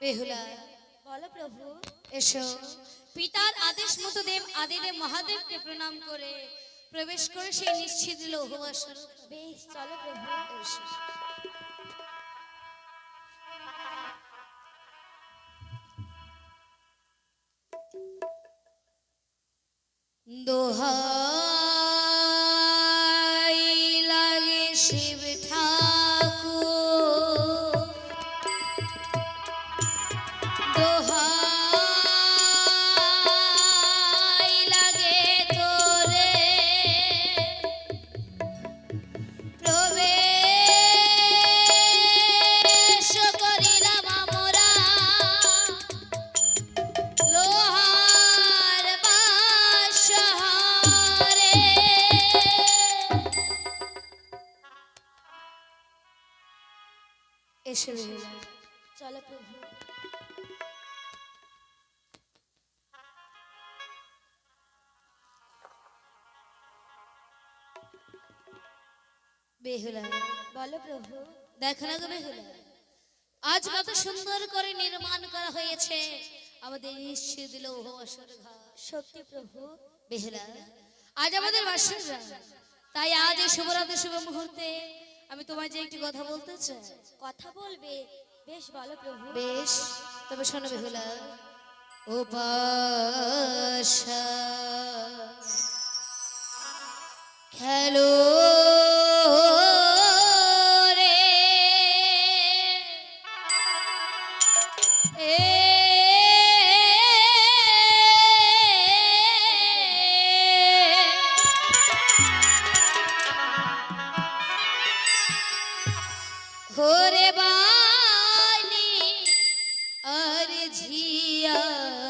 বেহুলা। বলো প্রভু। এসো। পিতার আদেশ মতো দেব আদিদেব মহাদেবকে প্রণাম করে প্রবেশ করে সেই নিশ্চিত লৌহ বেশ চলো প্রভু এসো। বেহুলা বলো প্রভু। দেখো না বেহুলা আজ কত সুন্দর করে নির্মাণ করা হয়েছে। আমাদের নিশ্চিত লৌহ আসর ঘর। সত্যি প্রভু। বেহুলা আজ আমাদের তাই আজ এই শুভরাতে শুভ মুহূর্তে আমি তোমায় যে একটি কথা বলতে চাই। কথা বলবে? বেশ বলো প্রভু। বেশ তবে শোনো বেহুলা ও পাশা খেলো। আর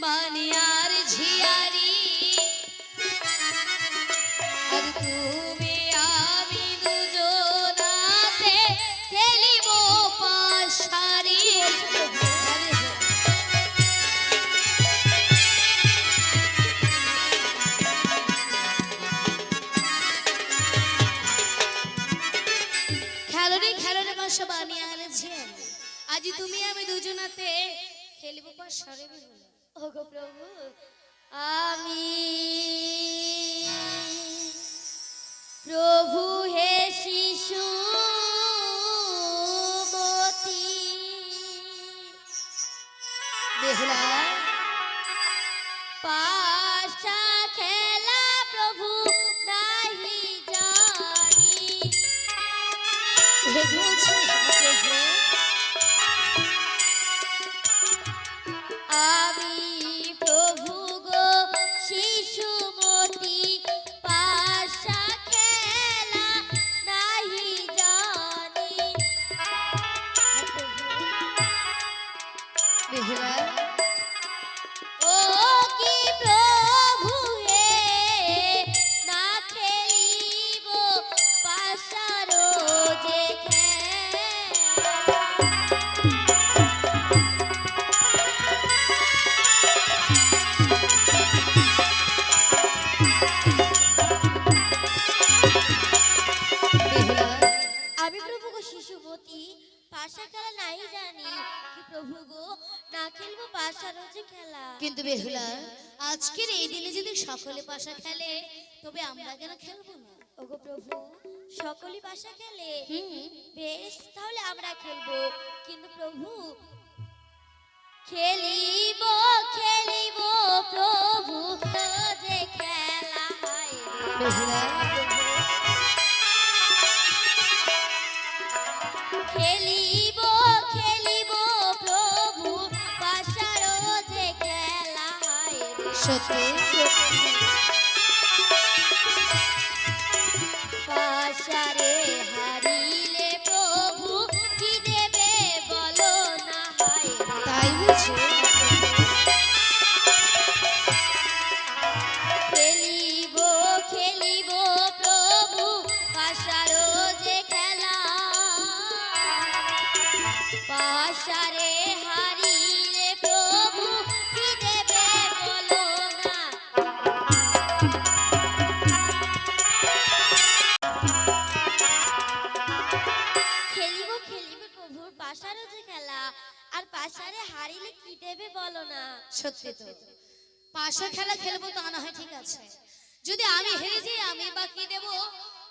বানিয়ার ঝিয়ারি ওগো প্রভু আমি প্রভু হে শিশু পাশা খেলা প্রভু নাহি জানি। সকলে পাশা খেলে তবে আমরা কেন খেলব না? ওগো প্রভু সকলই পাশা খেলে বেশ তাহলে আমরা খেলব। কিন্তু প্রভু খেলিব খেলিব প্রভু যে খেলা। খেলিব খেলিব প্রভু পাশারও যে খেলা সত্যি।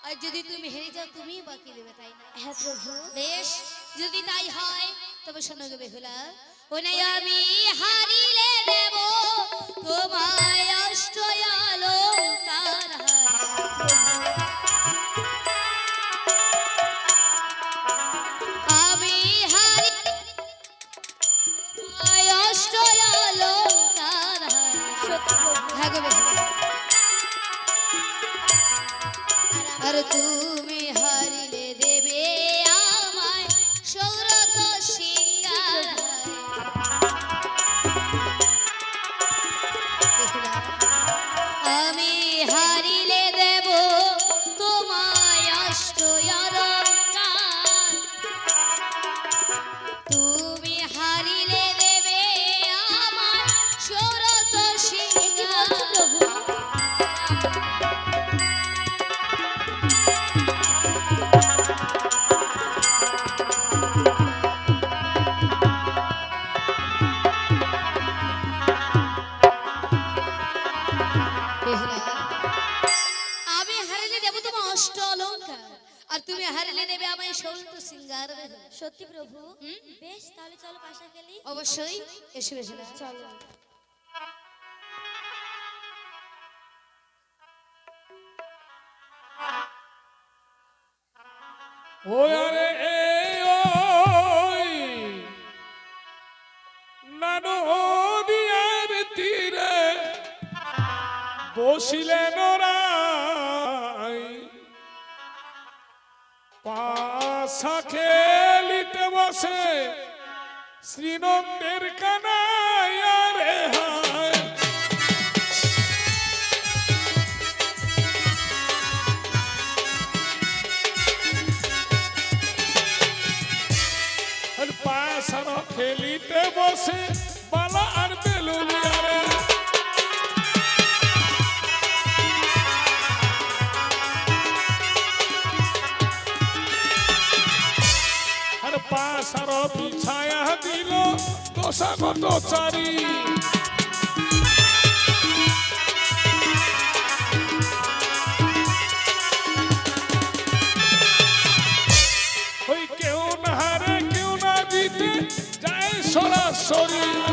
আর যদি তুমি হেরে যাও তুমি বাকি দেবে তাই না? হ্যাঁ প্রভু। বেশ যদি তাই হয় তবে শোনো গো বেহুলা। আমি হারিলে দেব তোমায় অষ্ট অলঙ্কার আমি হারি তোমায় অষ্ট অলঙ্কার হ্যাঁ। গো সত্যি প্রভু বেশ তাহলে চলো পাশা খেলি অবশ্যই। এসে বেহুলা চলো। ওই আরে তীরে বসিলেন পাশা খেলিতে বসে শ্রীনন্দের কানায় পাশার বিছায়া দিল দশাগত চারি। কেউ না হারে কেউ না দিতে যায় সরাসরি।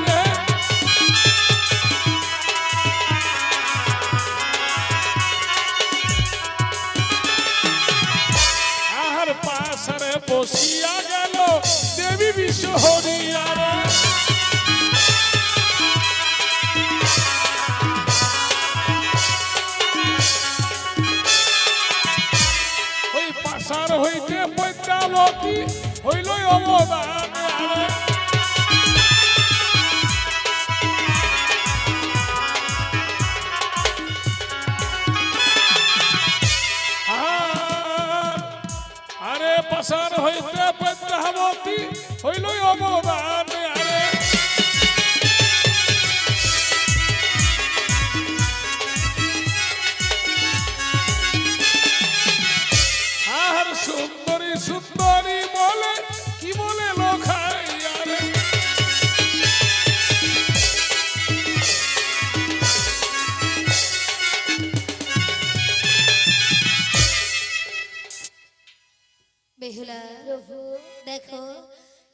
পাশার হইতে পদ্মাবতী হইল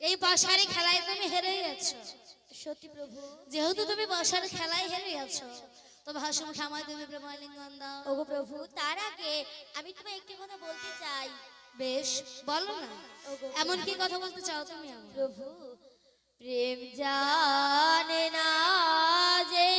এই বসারে খেলায় তুমি হেরে গেছো। সত্যি প্রভু। যেহেতু তুমি পাশারি খেলায় হেরে গেছো তো ভাষণ মুখে তুমি প্রেমালিঙ্গন দাও। ওগো প্রভু তার আগে আমি তোমায় একটি কথা বলতে চাই। বেশ বলো না। এমন কি কথা বলতে চাও তুমি প্রভু প্রেম জানে না যেই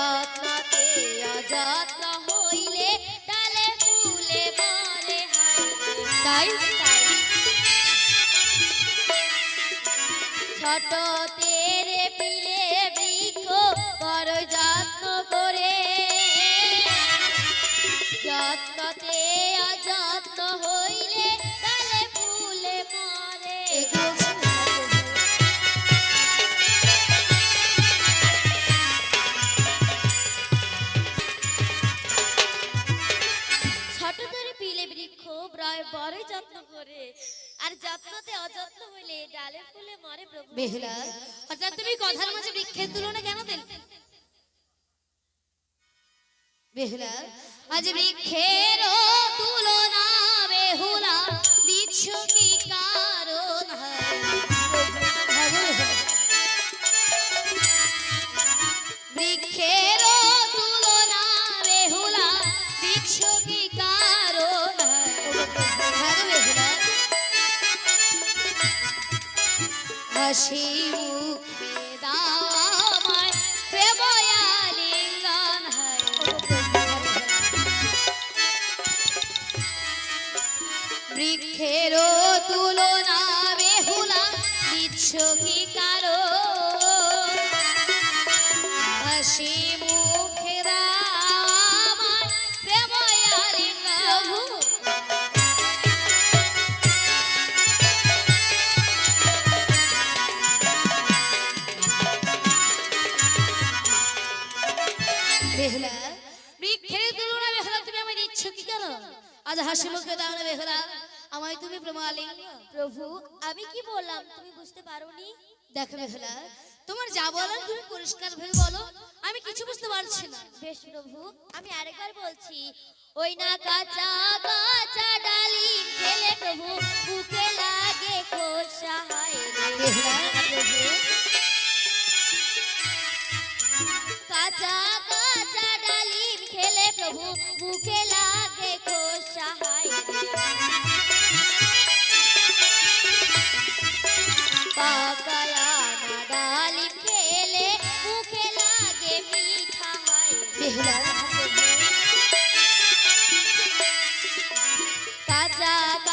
যত্নতে অযত্ন হইলে ডালে ফুলে মরে হয় তাই যত্ন করে। আর যত্নতে অযত্ন হইলে ডালে ফুলে মরে প্রভু। হঠাৎ তুমি কথার মাঝে তুলনা কেন দিল? বেহুলা, আজ তুলনা বেহুলা, দিচ্ছ কি কারণ i she প্রভু, আমি কি বললাম? তুমি বুঝতে পারোনি? দেখো বেহুলা তোমার যা বলার তুমি পরিষ্কার ভেবে বলো। আমি কিছু বুঝতে পারছি না। বেশ প্রভু, আমি আরেকবার বলছি, ওই না কাঁচা কাঁচা ডালিম খেলে প্রভু, বুকে লাগে খোসা, হয়। প্রভু কাঁচা কাঁচা ডালিম খেলে প্রভু, বুকে লাগে খোসা, হয় কাঁচা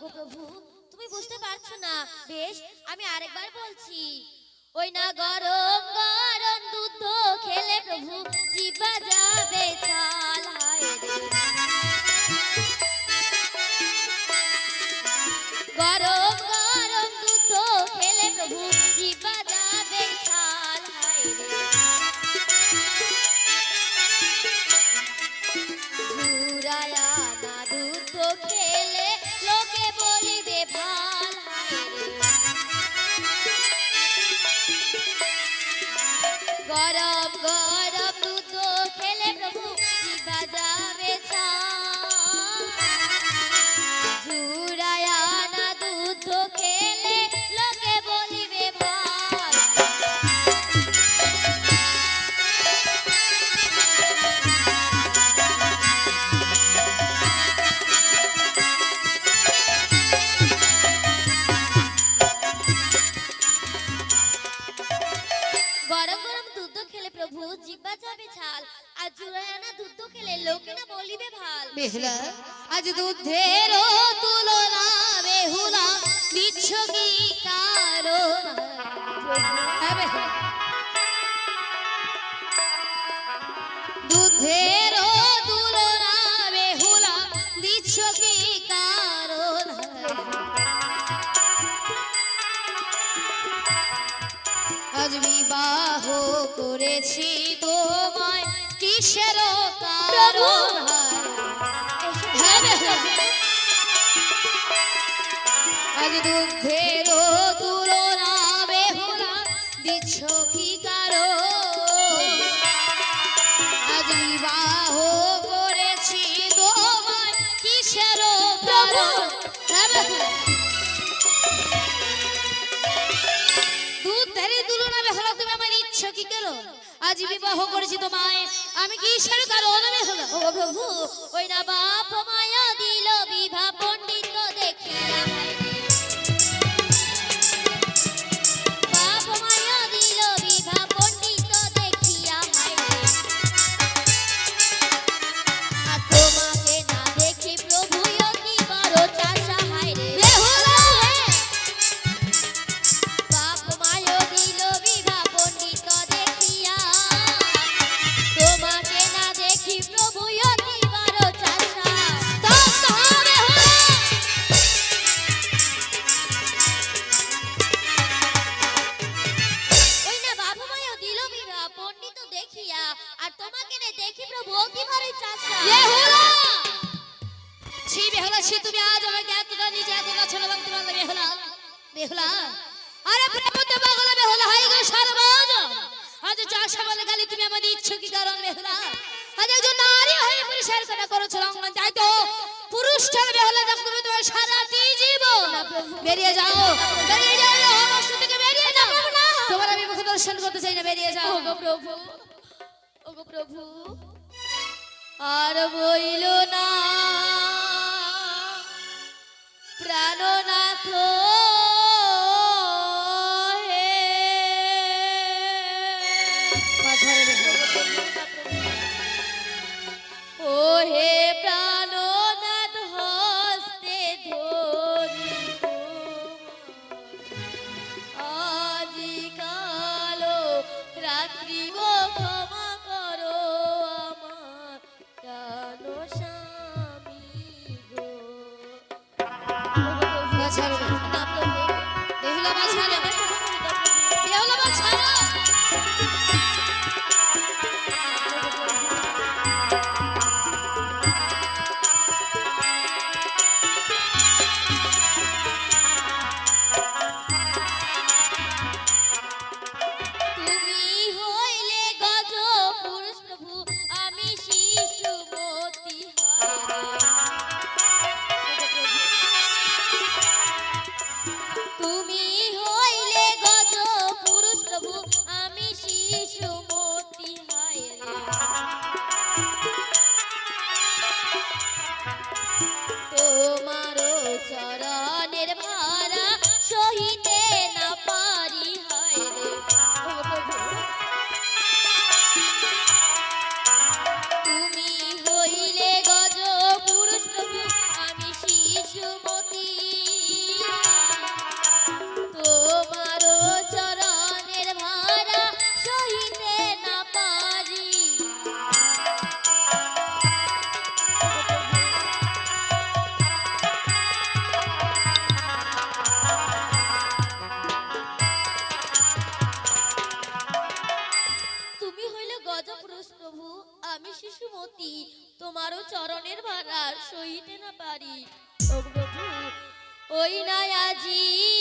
গো তুমি বুঝতে পারছ না। বেশ, আমি আরেকবার বলছি। ওই না গরম গরম দুধ খেলে প্রভু জিবা যাবে চাল রে। কি কেন আজ বিবাহ করেছি তোমায়। আমি কি ঈশ্বরের কারণে হলো ও প্রভু ওই না বাপ মায়া দিল বিভাপন bailó ওই